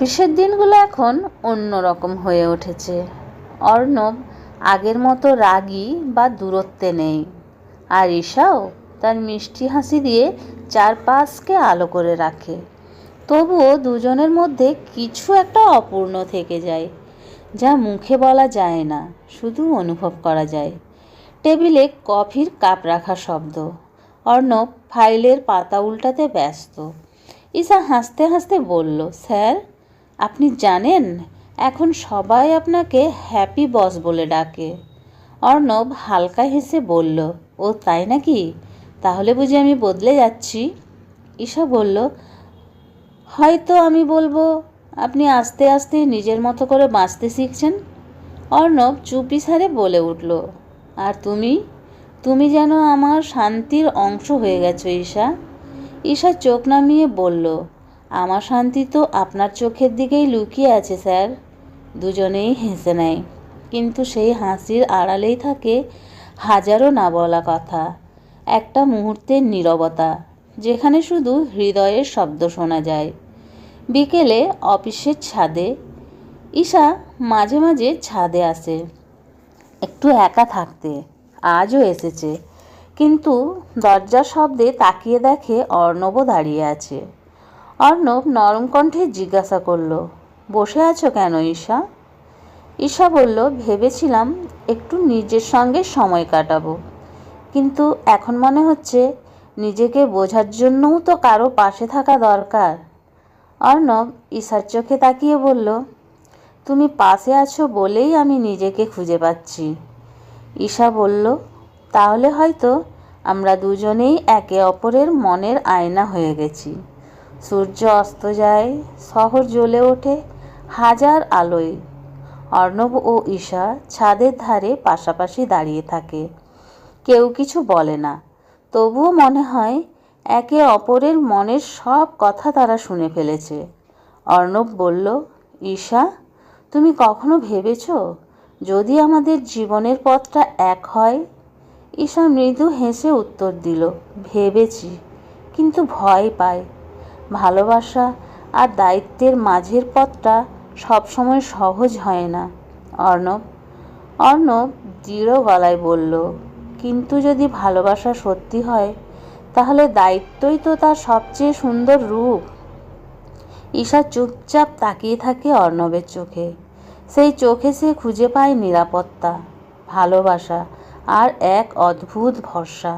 অফিসের দিনগুলো এখন অন্য রকম হয়ে উঠেছে। অর্ণব আগের মতো রাগী বা দূরত্বে নেই। আর ঈশাও তার মিষ্টি হাসি দিয়ে চারপাশকে আলো করে রাখে। তবুও দুজনের মধ্যে কিছু একটা অপূর্ণ থেকে যায়, যা মুখে বলা যায় না, শুধু অনুভব করা যায়। টেবিলে কফির কাপ রাখা শব্দ। অর্ণব ফাইলের পাতা উল্টাতে ব্যস্ত। ঈশা হাসতে হাসতে বলল, স্যার? আপনি জানেন? এখন সবাই আপনাকে হ্যাপি বস বলে ডাকে। অর্ণব হালকা হেসে বলল, ও তাই নাকি? তাহলে বুঝি আমি বদলে যাচ্ছি? ঈশা বলল, হয়তো আমি বলব, আপনি আস্তে আস্তে নিজের মতো করে বাঁচতে শিখছেন? অর্ণব চুপি সারে বলে উঠল, আর তুমি? তুমি যেন আমার শান্তির অংশ হয়ে গেছো, ঈশা। ঈশা চোখ নামিয়ে বলল আমার শান্তি তো আপনার চোখের দিকেই লুকিয়ে আছে, স্যার। দুজনেই হেসে নেয়। কিন্তু সেই হাসির আড়ালেই থাকে হাজারো না বলা কথা, একটা মুহূর্তের নীরবতা, যেখানে শুধু হৃদয়ের শব্দ শোনা যায়। বিকেলে অফিসের ছাদে, ঈশা মাঝে মাঝে ছাদে আসে। একটু একা থাকতে, আজও এসেছে। কিন্তু দরজার শব্দে তাকিয়ে দেখে অর্ণবও দাঁড়িয়ে আছে। অর্ণব নরম কণ্ঠে জিজ্ঞাসা করল, বসে আছো কেন ঈশা? ঈশা বলল, ভেবেছিলাম একটু নিজের সঙ্গে সময় কাটাবো। কিন্তু এখন মনে হচ্ছে নিজেকে বোঝার জন্যও তো কারও পাশে থাকা দরকার। অর্ণব ঈশার চোখে তাকিয়ে বলল, তুমি পাশে আছো বলেই আমি নিজেকে খুঁজে পাচ্ছি। ঈশা বলল, তাহলে হয়তো আমরা দুজনেই একে অপরের মনের আয়না হয়ে গেছি। সূর্য অস্ত যায়, শহর জ্বলে ওঠে হাজার আলোয়। অর্ণব ও ঈশা ছাদের ধারে পাশাপাশি দাঁড়িয়ে থাকে। কেউ কিছু বলে না। তবুও মনে হয় একে অপরের মনের সব কথা তারা শুনে ফেলেছে। অর্ণব বলল, ঈশা, তুমি কখনো ভেবেছ যদি আমাদের জীবনের পথটা এক হয়? ঈশা মৃদু হেসে উত্তর দিল, ভেবেছি, কিন্তু ভয় পায় ভালোবাসা আর দায়িত্বের মাঝের পথটা সবসময় সহজ হয় না। অর্ণব অর্ণব দৃঢ় গলায় বলল, কিন্তু যদি ভালোবাসা সত্যি হয়, তাহলে দায়িত্বই তো তার সবচেয়ে সুন্দর রূপ। ঈশা চুপচাপ তাকিয়ে থাকে অর্ণবের চোখে। সেই চোখে সে খুঁজে পায় নিরাপত্তা, ভালোবাসা আর এক অদ্ভুত ভরসা।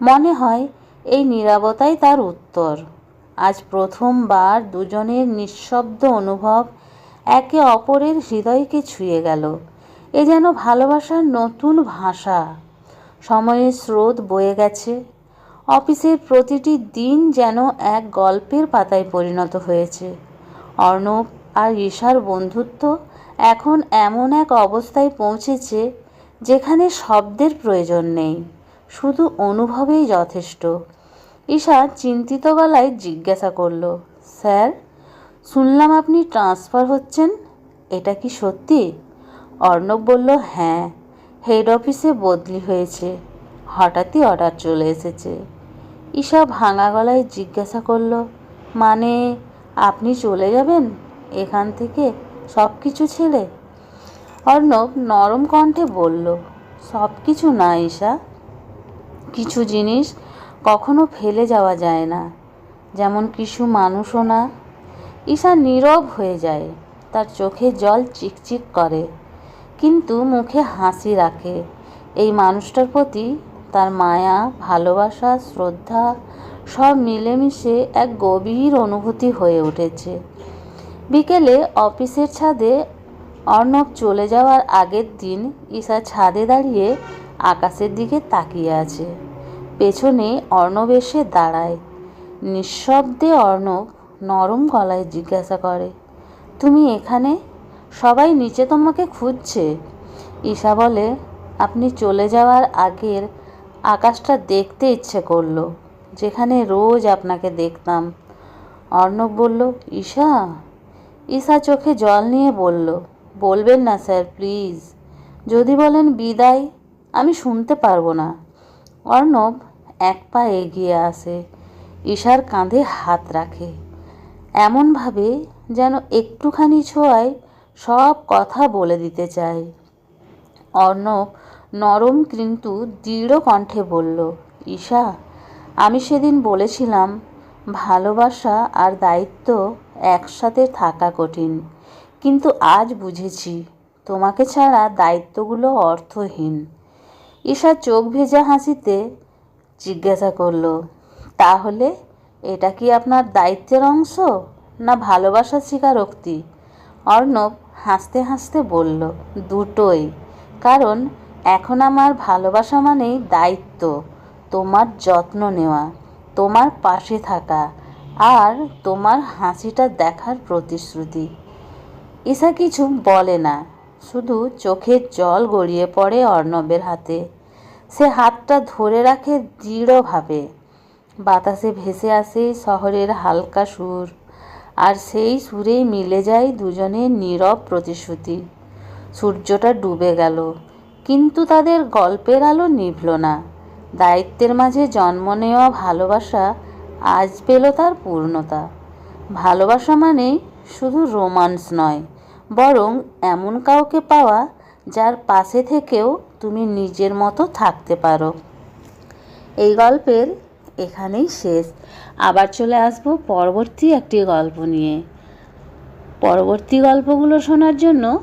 মনে হয় এই নিরাপত্তাই তার উত্তর। আজ প্রথমবার দুজনের নিঃশব্দ অনুভব একে অপরের হৃদয়কে ছুঁয়ে গেল। এ যেন ভালোবাসার নতুন ভাষা। সময়ের স্রোত বয়ে গেছে। অফিসের প্রতিটি দিন যেন এক গল্পের পাতায় পরিণত হয়েছে। অর্ণব আর ঈশার বন্ধুত্ব এখন এমন এক অবস্থায় পৌঁছেছে যেখানে শব্দের প্রয়োজন নেই, শুধু অনুভবেই যথেষ্ট। ঈশা চিন্তিত গলায় জিজ্ঞাসা করল, স্যার, শুনলাম আপনি ট্রান্সফার হচ্ছেন, এটা কি সত্যি? অর্ণব বলল হ্যাঁ হেড অফিসে বদলি হয়েছে, হঠাৎই অর্ডার চলে এসেছে। ঈশা ভাঙা গলায় জিজ্ঞাসা করল মানে আপনি চলে যাবেন? এখান থেকে সব কিছু ছেড়ে? অর্ণব নরম কণ্ঠে বলল সব কিছু না ঈশা, কিছু জিনিস কখনো ফেলে যাওয়া যায় না। যেমন কিছু মানুষও না। ঈশা নীরব হয়ে যায়, তার চোখে জল চিকচিক করে, কিন্তু মুখে হাসি রাখে। এই মানুষটার প্রতি তার মায়া, ভালোবাসা, শ্রদ্ধা সব মিলেমিশে এক গভীর অনুভূতি হয়ে উঠেছে। বিকেলে অফিসের ছাদে অর্ণব চলে যাওয়ার আগের দিন ঈশা ছাদে দাঁড়িয়ে আকাশের দিকে তাকিয়ে আছে। পেছনে অর্ণব এসে দাঁড়ায়। নিঃশব্দে অর্ণব নরম গলায় জিজ্ঞাসা করে, তুমি এখানে? সবাই নিচে তোমাকে খুঁজছে? ঈশা বলে, আপনি চলে যাওয়ার আগের আকাশটা দেখতে ইচ্ছে করল, যেখানে রোজ আপনাকে দেখতাম। অর্ণব বলল, ঈশা? ঈশা চোখে জল নিয়ে বলল, বলবেন না স্যার, প্লিজ। যদি বলেন বিদায়, আমি শুনতে পারব না। অর্ণব এক পা এগিয়ে আসে, ঈশার কাঁধে হাত রাখে। এমনভাবে যেন একটুখানি ছোঁয়ায় সব কথা বলে দিতে চায়। অর্ণব নরম কিন্তু দৃঢ় কণ্ঠে বলল, ঈশা, আমি সেদিন বলেছিলাম, ভালোবাসা আর দায়িত্ব একসাথে থাকা কঠিন। কিন্তু আজ বুঝেছি, তোমাকে ছাড়া দায়িত্বগুলো অর্থহীন। ঈশা চোখ ভেজা হাসিতে জিজ্ঞাসা করল, তাহলে এটা কি আপনার দায়িত্বের অংশ না ভালোবাসার স্বীকারোক্তি? অর্ণব হাসতে হাসতে বলল, দুটোই। কারণ এখন আমার ভালোবাসা মানেই দায়িত্ব, তোমার যত্ন নেওয়া, তোমার পাশে থাকা আর তোমার হাসিটা দেখার প্রতিশ্রুতি। ঈশা কিছু বলে না। শুধু চোখের জল গড়িয়ে পড়ে অর্ণবের হাতে। সে হাতটা ধরে রাখে দৃঢ়ভাবে। বাতাসে ভেসে আসে শহরের হালকা সুর। আর সেই সুরেই মিলে যায় দুজনের নীরব প্রতিশ্রুতি। সূর্যটা ডুবে গেল, কিন্তু তাদের গল্পের আলো নিভল না। দায়িত্বের মাঝে জন্ম নেওয়া ভালোবাসা আজ পেল তার পূর্ণতা। ভালোবাসা মানে শুধু রোমান্স নয় বরং এমন কাউকে পাওয়া যার পাশে থেকেও তুমি নিজের মতো থাকতে পারো। এই গল্পের এখানেই শেষ। আবার চলে আসব পরবর্তী একটি গল্প নিয়ে। পরবর্তী গল্পগুলো শোনার জন্য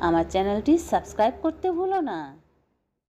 আমার চ্যানেলটি সাবস্ক্রাইব করতে ভুলো না।